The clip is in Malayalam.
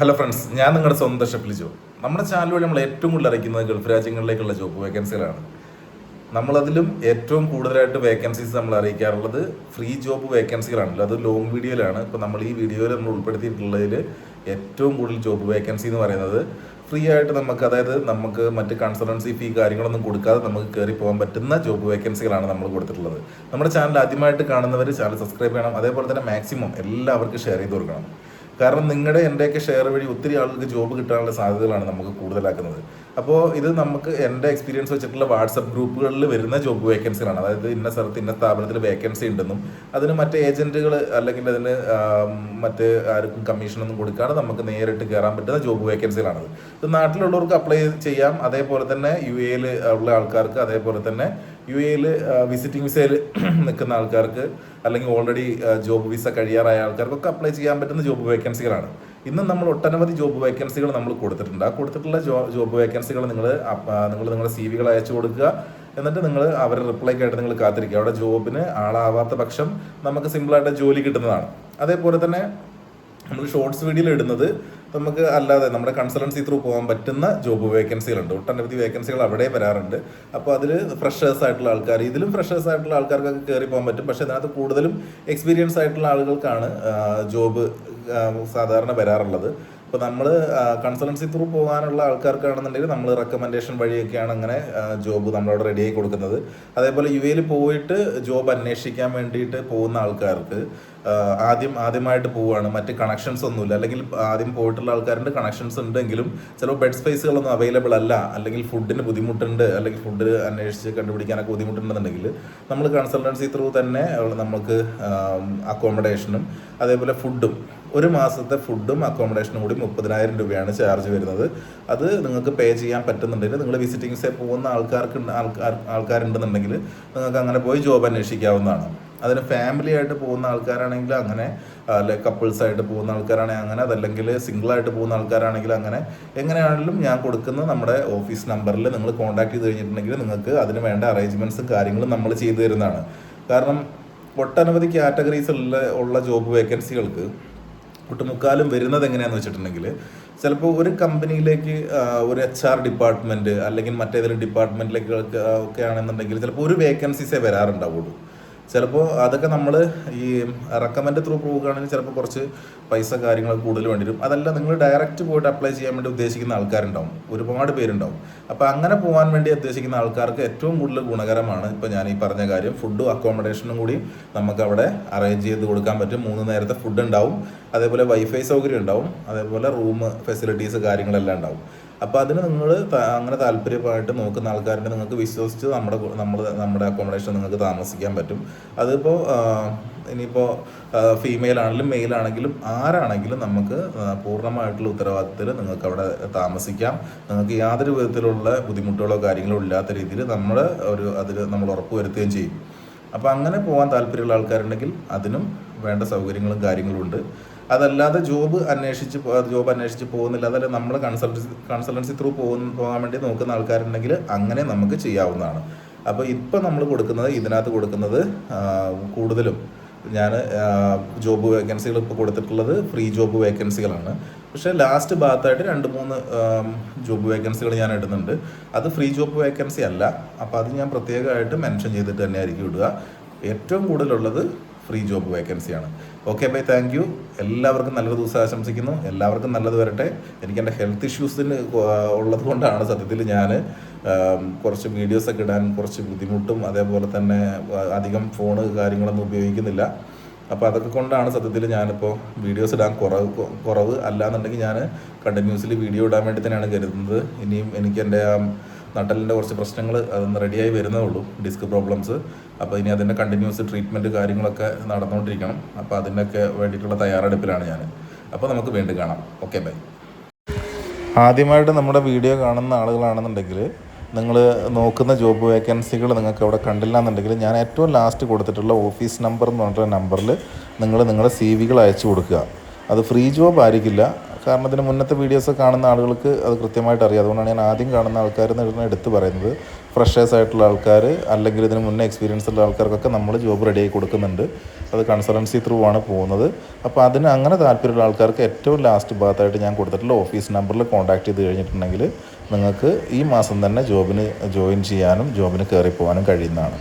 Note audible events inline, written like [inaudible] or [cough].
ഹലോ ഫ്രണ്ട്സ് ഞാൻ നിങ്ങളുടെ സ്വന്തം ഷെഫിൽ ജോബ് നമ്മുടെ ചാനൽ വഴി നമ്മൾ ഏറ്റവും കൂടുതൽ അറിയിക്കുന്നത് ഗൾഫ് രാജ്യങ്ങളിലേക്കുള്ള ജോബ് വേക്കൻസികളാണ് നമ്മളതിലും ഏറ്റവും കൂടുതലായിട്ട് വേക്കൻസീസ് നമ്മൾ അറിയിക്കാറുള്ളത് ഫ്രീ ജോബ് വേക്കൻസികളാണല്ലോ അത് ലോങ് വീഡിയോയിലാണ് ഇപ്പോൾ നമ്മൾ ഈ വീഡിയോയിൽ നമ്മൾ ഉൾപ്പെടുത്തിയിട്ടുള്ളതിൽ ഏറ്റവും കൂടുതൽ ജോബ് വേക്കൻസി എന്ന് പറയുന്നത് ഫ്രീ ആയിട്ട് നമുക്ക് അതായത് നമുക്ക് മറ്റ് കൺസൾട്ടൻസി ഫീ കാര്യങ്ങളൊന്നും കൊടുക്കാതെ നമുക്ക് കയറി പോകാൻ പറ്റുന്ന ജോബ് വേക്കൻസികളാണ് നമ്മൾ കൊടുത്തിട്ടുള്ളത്. നമ്മുടെ ചാനൽ ആദ്യമായിട്ട് കാണുന്നവർ ചാനൽ സബ്സ്ക്രൈബ് ചെയ്യണം. അതേപോലെ തന്നെ മാക്സിമം എല്ലാവർക്കും ഷെയർ ചെയ്ത് കൊടുക്കണം. കാരണം നിങ്ങളുടെ എന്റെയൊക്കെ ഷെയർ വഴി ഒത്തിരി ആളുകൾക്ക് ജോബ് കിട്ടാനുള്ള സാധ്യതകളാണ് നമുക്ക് കൂടുതലാക്കുന്നത്. അപ്പോൾ ഇത് നമുക്ക് എന്റെ എക്സ്പീരിയൻസ് വെച്ചിട്ടുള്ള വാട്സപ്പ് ഗ്രൂപ്പുകളിൽ വരുന്ന ജോബ് വേക്കൻസികളാണ് അതായത് ഇന്ന സ്ഥലത്ത് ഇന്ന സ്ഥാപനത്തിൽ വേക്കൻസി ഉണ്ടെന്നും അതിന് മറ്റ് ഏജന്റുകൾ അല്ലെങ്കിൽ അതിന് മറ്റ് ആർക്കും കമ്മീഷനൊന്നും കൊടുക്കാതെ നമുക്ക് നേരിട്ട് കയറാൻ പറ്റുന്ന ജോബ് വേക്കൻസികളാണത് ഇത് നാട്ടിലുള്ളവർക്ക് അപ്ലൈ ചെയ്യാം. അതേപോലെ തന്നെ യു എയിൽ ഉള്ള ആൾക്കാർക്ക് അതേപോലെ തന്നെ യു എയിൽ വിസിറ്റിംഗ് വിസയിൽ [clears throat] നിൽക്കുന്ന ആൾക്കാർക്ക് അല്ലെങ്കിൽ ഓൾറെഡി ജോബ് വിസ കഴിയാറായ ആൾക്കാർക്കൊക്കെ അപ്ലൈ ചെയ്യാൻ പറ്റുന്ന ജോബ് വേക്കൻസികളാണ് ഇന്ന് നമ്മൾ ഒട്ടനവധി ജോബ് വേക്കൻസികൾ നമ്മൾ കൊടുത്തിട്ടുണ്ട്. ആ കൊടുത്തിട്ടുള്ള ജോബ് വേക്കൻസികൾ നിങ്ങൾ നിങ്ങൾ നിങ്ങളുടെ സി വികൾ അയച്ചു കൊടുക്കുക. എന്നിട്ട് നിങ്ങൾ അവരുടെ റിപ്ലൈക്കായിട്ട് നിങ്ങൾ കാത്തിരിക്കുക. അവിടെ ജോബിന് ആളാവാത്ത പക്ഷം നമുക്ക് സിമ്പിളായിട്ട് ജോലി കിട്ടുന്നതാണ്. അതേപോലെ തന്നെ നമ്മൾ ഷോർട്സ് വീഡിയോയിൽ ഇടുന്നത് നമുക്ക് അല്ലാതെ നമ്മുടെ കൺസൾട്ടൻസി ത്രൂ പോകാൻ പറ്റുന്ന ജോബ് വേക്കൻസികളുണ്ട് ഒട്ടനവധി വേക്കൻസികൾ അവിടെ വരാറുണ്ട്. അപ്പോൾ അതിൽ ഫ്രഷേഴ്സ് ആയിട്ടുള്ള ആൾക്കാർ ഇതിലും ഫ്രഷേഴ്സ് ആയിട്ടുള്ള ആൾക്കാർക്കൊക്കെ കയറി പോകാൻ പറ്റും. പക്ഷേ അതിനകത്ത് കൂടുതലും എക്സ്പീരിയൻസ് ആയിട്ടുള്ള ആളുകൾക്കാണ് ജോബ് സാധാരണ വരാറുള്ളത്. ഇപ്പോൾ നമ്മൾ കൺസൾട്ടൻസി ത്രൂ പോകാനുള്ള ആൾക്കാർക്കാണെന്നുണ്ടെങ്കിൽ നമ്മൾ റെക്കമെൻഡേഷൻ വഴിയൊക്കെയാണ് അങ്ങനെ ജോബ് നമ്മളവിടെ റെഡിയായി കൊടുക്കുന്നത്. അതേപോലെ യു എയിൽ പോയിട്ട് ജോബ് അന്വേഷിക്കാൻ വേണ്ടിയിട്ട് പോകുന്ന ആൾക്കാർക്ക് ആദ്യം ആദ്യമായിട്ട് പോവുകയാണ്. മറ്റ് കണക്ഷൻസ് ഒന്നുമില്ല. അല്ലെങ്കിൽ ആദ്യം പോയിട്ടുള്ള ആൾക്കാരുടെ കണക്ഷൻസ് ഉണ്ടെങ്കിലും ചിലപ്പോൾ ബെഡ് സ്പേസുകളൊന്നും അവൈലബിൾ അല്ല. അല്ലെങ്കിൽ ഫുഡിന് ബുദ്ധിമുട്ടുണ്ട്. അല്ലെങ്കിൽ ഫുഡ് അന്വേഷിച്ച് കണ്ടുപിടിക്കാനൊക്കെ ബുദ്ധിമുട്ടുണ്ടെന്നുണ്ടെങ്കിൽ നമ്മൾ കൺസൾട്ടൻസി ത്രൂ തന്നെ നമുക്ക് അക്കോമഡേഷനും അതേപോലെ ഫുഡും ഒരു മാസത്തെ ഫുഡും അക്കോമഡേഷനും കൂടി മുപ്പതിനായിരം രൂപയാണ് ചാർജ് വരുന്നത്. അത് നിങ്ങൾക്ക് പേ ചെയ്യാൻ പറ്റുന്നുണ്ടെങ്കിൽ നിങ്ങൾ വിസിറ്റിംഗ്സ് പോകുന്ന ആൾക്കാർക്ക് ആൾക്കാർ ആൾക്കാരുണ്ടെന്നുണ്ടെങ്കിൽ നിങ്ങൾക്ക് അങ്ങനെ പോയി ജോബ് അന്വേഷിക്കാവുന്നതാണ്. അതിന് ഫാമിലി ആയിട്ട് പോകുന്ന ആൾക്കാരാണെങ്കിൽ അങ്ങനെ അല്ലെ കപ്പിൾസ് ആയിട്ട് പോകുന്ന ആൾക്കാരാണെങ്കിൽ അങ്ങനെ അതല്ലെങ്കിൽ സിംഗിൾ ആയിട്ട് പോകുന്ന ആൾക്കാരാണെങ്കിൽ അങ്ങനെ എങ്ങനെയാണെങ്കിലും ഞാൻ കൊടുക്കുന്ന നമ്മുടെ ഓഫീസ് നമ്പറിൽ നിങ്ങൾ കോൺടാക്ട് ചെയ്ത് കഴിഞ്ഞിട്ടുണ്ടെങ്കിൽ നിങ്ങൾക്ക് അതിന് വേണ്ട അറേഞ്ച്മെന്റ്സും കാര്യങ്ങളും നമ്മൾ ചെയ്തു തരുന്നതാണ്. കാരണം ഒട്ടനവധി കാറ്റഗറീസ് ഉള്ള ഉള്ള ജോബ് വേക്കൻസികൾക്ക് ഒട്ടുമുക്കാലും വരുന്നത് എങ്ങനെയാന്ന് വെച്ചിട്ടുണ്ടെങ്കിൽ ചിലപ്പോൾ ഒരു കമ്പനിയിലേക്ക് ഒരു എച്ച് ആർ ഡിപ്പാർട്ട്മെന്റ് അല്ലെങ്കിൽ മറ്റേതെങ്കിലും ഡിപ്പാർട്ട്മെന്റിലേക്ക് ഒക്കെ ആണെന്നുണ്ടെങ്കിൽ ചിലപ്പോൾ ഒരു വേക്കൻസീസേ വരാറുണ്ടാവുള്ളൂ. ചിലപ്പോൾ അതൊക്കെ നമ്മൾ ഈ റെക്കമെൻഡ് ത്രൂ പോവുകയാണെങ്കിൽ ചിലപ്പോൾ കുറച്ച് പൈസ കാര്യങ്ങൾ കൂടുതൽ വേണ്ടി വരും. അതല്ല നിങ്ങൾ ഡയറക്റ്റ് പോയിട്ട് അപ്ലൈ ചെയ്യാൻ വേണ്ടി ഉദ്ദേശിക്കുന്ന ആൾക്കാരുണ്ടാവും. ഒരുപാട് പേരുണ്ടാവും. അപ്പോൾ അങ്ങനെ പോകാൻ വേണ്ടി ഉദ്ദേശിക്കുന്ന ആൾക്കാർക്ക് ഏറ്റവും കൂടുതൽ ഗുണകരമാണ് ഇപ്പോൾ ഞാൻ ഈ പറഞ്ഞ കാര്യം. ഫുഡും അക്കോമഡേഷനും കൂടി നമുക്ക് അവിടെ അറേഞ്ച് ചെയ്ത് കൊടുക്കാൻ പറ്റും. മൂന്ന് നേരത്തെ ഫുഡ് ഉണ്ടാവും. അതേപോലെ വൈഫൈ സൗകര്യം ഉണ്ടാവും. അതേപോലെ റൂം ഫെസിലിറ്റീസ് കാര്യങ്ങളെല്ലാം ഉണ്ടാവും. അപ്പോൾ അതിന് നിങ്ങൾ അങ്ങനെ താല്പര്യമായിട്ട് നോക്കുന്ന ആൾക്കാരുടെ നിങ്ങൾക്ക് വിശ്വസിച്ച് നമ്മുടെ നമ്മൾ നമ്മുടെ അക്കോമഡേഷൻ നിങ്ങൾക്ക് താമസിക്കാൻ പറ്റും. അതിപ്പോൾ ഇനിയിപ്പോൾ ഫീമെയിൽ ആണെങ്കിലും മെയിൽ ആണെങ്കിലും ആരാണെങ്കിലും നമുക്ക് പൂർണമായിട്ടുള്ള ഉത്തരവാദിത്തത്തിൽ നിങ്ങൾക്ക് അവിടെ താമസിക്കാം. നിങ്ങൾക്ക് യാതൊരു വിധത്തിലുള്ള ബുദ്ധിമുട്ടുകളോ കാര്യങ്ങളോ ഇല്ലാത്ത രീതിയിൽ നമ്മൾ ഒരു അതിൽ നമ്മൾ ഉറപ്പുവരുത്തുകയും ചെയ്യും. അപ്പോൾ അങ്ങനെ പോകാൻ താല്പര്യമുള്ള ആൾക്കാരുണ്ടെങ്കിൽ അതിനും വേണ്ട സൗകര്യങ്ങളും കാര്യങ്ങളും ഉണ്ട്. അതല്ലാതെ ജോബ് അന്വേഷിച്ച് ജോബ് അന്വേഷിച്ച് പോകുന്നില്ല. അതല്ല നമ്മൾ കൺസൾട്ടൻസി കൺസൾട്ടൻസി ത്രൂ പോകുന്ന പോകാൻ വേണ്ടി നോക്കുന്ന ആൾക്കാരുണ്ടെങ്കിൽ അങ്ങനെ നമുക്ക് ചെയ്യാവുന്നതാണ്. അപ്പോൾ ഇപ്പം നമ്മൾ കൊടുക്കുന്നത് ഇതിനകത്ത് കൊടുക്കുന്നത് കൂടുതലും ഞാൻ ജോബ് വേക്കൻസികൾ ഇപ്പോൾ കൊടുത്തിട്ടുള്ളത് ഫ്രീ ജോബ് വേക്കൻസികളാണ് പക്ഷേ ലാസ്റ്റ് ഭാഗത്തായിട്ട് രണ്ട് മൂന്ന് ജോബ് വേക്കൻസികൾ ഞാൻ ഇടുന്നുണ്ട്. അത് ഫ്രീ ജോബ് വേക്കൻസി അല്ല. അപ്പോൾ അത് ഞാൻ പ്രത്യേകമായിട്ട് മെൻഷൻ ചെയ്തിട്ട് തന്നെ ആയിരിക്കും ഇടുക. ഏറ്റവും കൂടുതലുള്ളത് ഫ്രീ ജോബ് വേക്കൻസിയാണ്. ഓക്കെ ബൈ താങ്ക് യു എല്ലാവർക്കും നല്ലൊരു ദിവസം ആശംസിക്കുന്നു. എല്ലാവർക്കും നല്ലത് വരട്ടെ. എനിക്ക് എന്റെ ഹെൽത്ത് ഇഷ്യൂസിന് ഉള്ളത് കൊണ്ടാണ് സത്യത്തിൽ ഞാൻ കുറച്ച് വീഡിയോസൊക്കെ ഇടാൻ കുറച്ച് ബുദ്ധിമുട്ടും അതേപോലെ തന്നെ അധികം ഫോണ് കാര്യങ്ങളൊന്നും ഉപയോഗിക്കുന്നില്ല. അപ്പോൾ അതൊക്കെ കൊണ്ടാണ് സത്യത്തിൽ ഞാനിപ്പോൾ വീഡിയോസ് ഇടാൻ കുറവ് കുറവ് അല്ലാന്നുണ്ടെങ്കിൽ ഞാൻ കണ്ടിന്യൂസ്ലി വീഡിയോ ഇടാൻ വേണ്ടി തന്നെയാണ് കരുതുന്നത്. ഇനിയും എനിക്ക് എന്റെ നട്ടലിന്റെ കുറച്ച് പ്രശ്നങ്ങൾ അതൊന്ന് റെഡിയായി വരുന്നേ ഉള്ളൂ ഡിസ്ക് പ്രോബ്ലംസ്. അപ്പോൾ ഇനി അതിന്റെ കണ്ടിന്യൂസ് ട്രീറ്റ്മെന്റ് കാര്യങ്ങളൊക്കെ നടന്നുകൊണ്ടിരിക്കണം. അപ്പോൾ അതിനൊക്കെ വേണ്ടിയിട്ടുള്ള തയ്യാറെടുപ്പിലാണ് ഞാൻ. അപ്പോൾ നമുക്ക് വീണ്ടും കാണാം. Okay bye. ആദ്യമായിട്ട് നമ്മുടെ വീഡിയോ കാണുന്ന ആളുകളാണെന്നുണ്ടെങ്കിൽ നിങ്ങൾ നോക്കുന്ന ജോബ് വേക്കൻസികൾ നിങ്ങൾക്ക് അവിടെ കണ്ടില്ല എന്നുണ്ടെങ്കിൽ ഞാൻ ഏറ്റവും ലാസ്റ്റ് കൊടുത്തിട്ടുള്ള ഓഫീസ് നമ്പർ എന്ന് പറഞ്ഞിട്ടുള്ള നമ്പറിൽ നിങ്ങൾ നിങ്ങളുടെ സി വികൾ അയച്ചു കൊടുക്കുക. അത് ഫ്രീ ജോബ് ആയിരിക്കില്ല. കാരണം ഇതിന് മുന്നത്തെ വീഡിയോസ് കാണുന്ന ആളുകൾക്ക് അത് കൃത്യമായിട്ട് അറിയാം. അതുകൊണ്ടാണ് ഞാൻ ആദ്യം കാണുന്ന ആൾക്കാർ എന്ന് എടുത്ത് പറയുന്നത്. ഫ്രഷേഴ്സ് ആയിട്ടുള്ള ആൾക്കാർ അല്ലെങ്കിൽ ഇതിന് മുന്നേ എക്സ്പീരിയൻസ് ഉള്ള ആൾക്കാർക്കൊക്കെ നമ്മൾ ജോബ് റെഡി ആയി കൊടുക്കുന്നുണ്ട്. അത് കൺസൾട്ടൻസി ത്രൂ ആണ് പോകുന്നത്. അപ്പോൾ അതിന് അങ്ങനെ താല്പര്യമുള്ള ആൾക്കാർക്ക് ഏറ്റവും ലാസ്റ്റ് ഭാഗത്തായിട്ട് ഞാൻ കൊടുത്തിട്ടുള്ള ഓഫീസ് നമ്പറിൽ കോൺടാക്ട് ചെയ്ത് കഴിഞ്ഞിട്ടുണ്ടെങ്കിൽ നിങ്ങൾക്ക് ഈ മാസം തന്നെ ജോബിന് ജോയിൻ ചെയ്യാനും ജോബിന് കയറി പോകാനും കഴിയുന്നതാണ്.